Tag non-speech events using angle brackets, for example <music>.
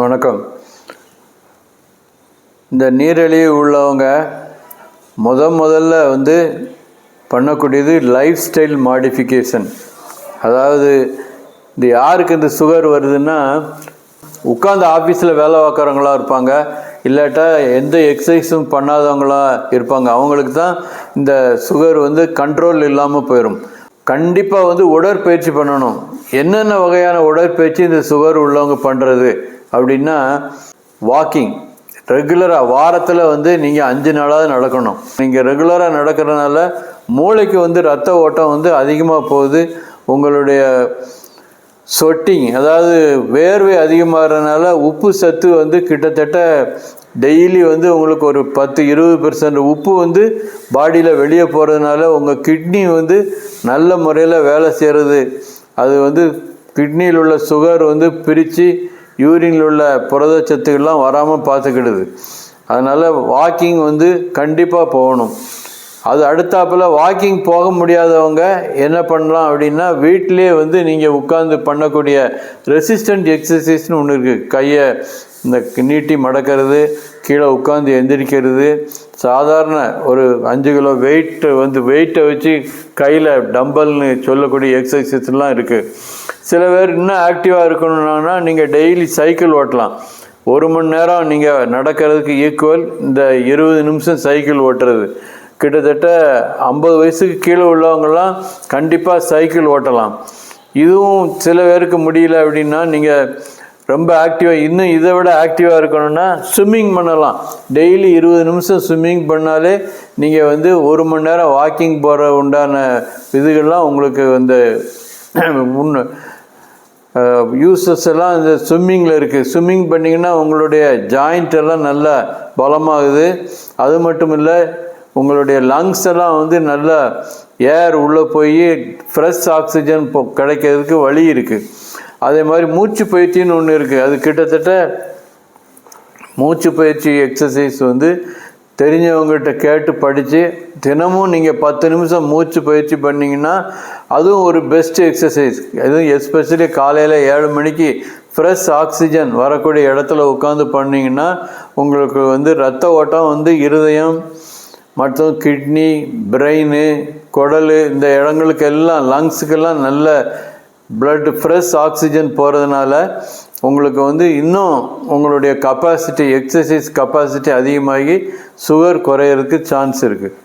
வணக்கம். இந்த நீரிழிவு உள்ளவங்க முத முதல்ல வந்து பண்ணக்கூடியது லைஃப் ஸ்டைல் மாடிஃபிகேஷன் அதாவது இந்த யாருக்கு இந்த சுகர் வருதுன்னா உட்காந்து ஆஃபீஸில் வேலை பார்க்குறவங்களா இருப்பாங்க. இல்லாட்டா எந்த எக்ஸசைஸும் பண்ணாதவங்களா இருப்பாங்க. அவங்களுக்கு தான் இந்த சுகர் வந்து கண்ட்ரோல் இல்லாமல் போயிடும் கண்டிப்பாக வந்து உடற்பயிற்சி பண்ணணும். என்னென்ன வகையான உடற்பயிற்சி இந்த சுகர் உள்ளவங்க பண்ணுறது அப்படின்னா வாக்கிங் ரெகுலராக வாரத்தில் வந்து நீங்கள் அஞ்சு நாளாவது நடக்கணும். நீங்கள் ரெகுலராக நடக்கிறனால மூளைக்கு வந்து ரத்த ஓட்டம் வந்து அதிகமாக போகுது. உங்களுடைய சொட்டிங் அதாவது வேர்வை அதிகமாகறதுனால உப்பு சத்து வந்து கிட்டத்தட்ட டெய்லி வந்து உங்களுக்கு ஒரு பத்து இருபது பெர்சன்ட் உப்பு வந்து பாடியில் வெளியே போகிறதுனால உங்கள் கிட்னி வந்து நல்ல முறையில் வேலை செய்கிறது அது வந்து கிட்னியில் உள்ள சுகர் வந்து பிரித்து யூரினில் உள்ள புரதச்சத்துக்கள்லாம் வராமல் பார்த்துக்கிடுது. அதனால் வாக்கிங் வந்து கண்டிப்பாக போகணும். அது அடுத்தாப்பில் வாக்கிங் போக முடியாதவங்க என்ன பண்ணலாம் அப்படின்னா வீட்டிலே வந்து நீங்கள் உட்காந்து பண்ணக்கூடிய ரெசிஸ்டன்ட் எக்ஸசைஸ்னு ஒன்று இருக்குது கையை இந்த நீட்டி மடக்கிறது கீழே உட்காந்து எந்திரிக்கிறது. சாதாரண ஒரு அஞ்சு கிலோ வெயிட்டை வந்து வெயிட்டை வச்சு கையில் டம்பல்னு சொல்லக்கூடிய எக்ஸசைஸ்லாம் இருக்குது சில பேர் இன்னும் ஆக்டிவாக இருக்கணும்னா நீங்கள் டெய்லி சைக்கிள் ஓட்டலாம். ஒரு மணி நேரம் நீங்கள் நடக்கிறதுக்கு ஈக்குவல் இந்த இருபது நிமிஷம் சைக்கிள் ஓட்டுறது. கிட்டத்தட்ட ஐம்பது வயசுக்கு கீழே உள்ளவங்கெல்லாம் கண்டிப்பாக சைக்கிள் ஓட்டலாம். இதுவும் சில பேருக்கு முடியல அப்படின்னா நீங்கள் ரொம்ப ஆக்டிவாக இன்னும் இதை விட ஆக்டிவாக இருக்கணும்னா ஸ்விம்மிங் பண்ணலாம். டெய்லி இருபது நிமிஷம் ஸ்விம்மிங் பண்ணாலே நீங்கள் வந்து ஒரு மணி நேரம் வாக்கிங் போகிற உண்டான இதுகள்லாம் உங்களுக்கு வந்து <clears throat> முன்ன யூசஸ் எல்லாம் இந்த ஸ்விம்மிங்கில் இருக்குது ஸ்விம்மிங் பண்ணிங்கன்னா உங்களுடைய ஜாயிண்ட் எல்லாம் நல்லா பலமாகுது. அது மட்டும் இல்லை உங்களுடைய லங்ஸ் எல்லாம் வந்து நல்லா ஏர் உள்ளே போய் ஃப்ரெஷ் ஆக்சிஜன் இப்போ கிடைக்கிறதுக்கு வழி இருக்குது அதே மாதிரி மூச்சு பயிற்சின்னு ஒன்று இருக்குது அது கிட்டத்தட்ட மூச்சு பயிற்சி எக்ஸசைஸ் வந்து தெரிஞ்சவங்ககிட்ட கேட்டு படித்து தினமும் நீங்கள் பத்து நிமிஷம் மூச்சு பயிற்சி பண்ணிங்கன்னா அதுவும் ஒரு பெஸ்ட் எக்ஸசைஸ் அதுவும் எஸ்பெஷலி காலையில் ஏழு மணிக்கு ஃப்ரெஷ் ஆக்சிஜன் வரக்கூடிய இடத்துல உட்காந்து பண்ணிங்கன்னா உங்களுக்கு வந்து ரத்த ஓட்டம் வந்து இருதயம் மற்றும் கிட்னி பிரெயின் குடல் இந்த இடங்களுக்கு எல்லாம் லங்ஸுக்கெல்லாம் நல்ல பிளட் ஃப்ரெஷ் ஆக்சிஜன் போகிறதுனால உங்களுக்கு வந்து இன்னும் உங்களுடைய கப்பாசிட்டி எக்ஸசைஸ் கப்பாசிட்டி அதிகமாகி சுகர் குறையிறதுக்கு சான்ஸ் இருக்குது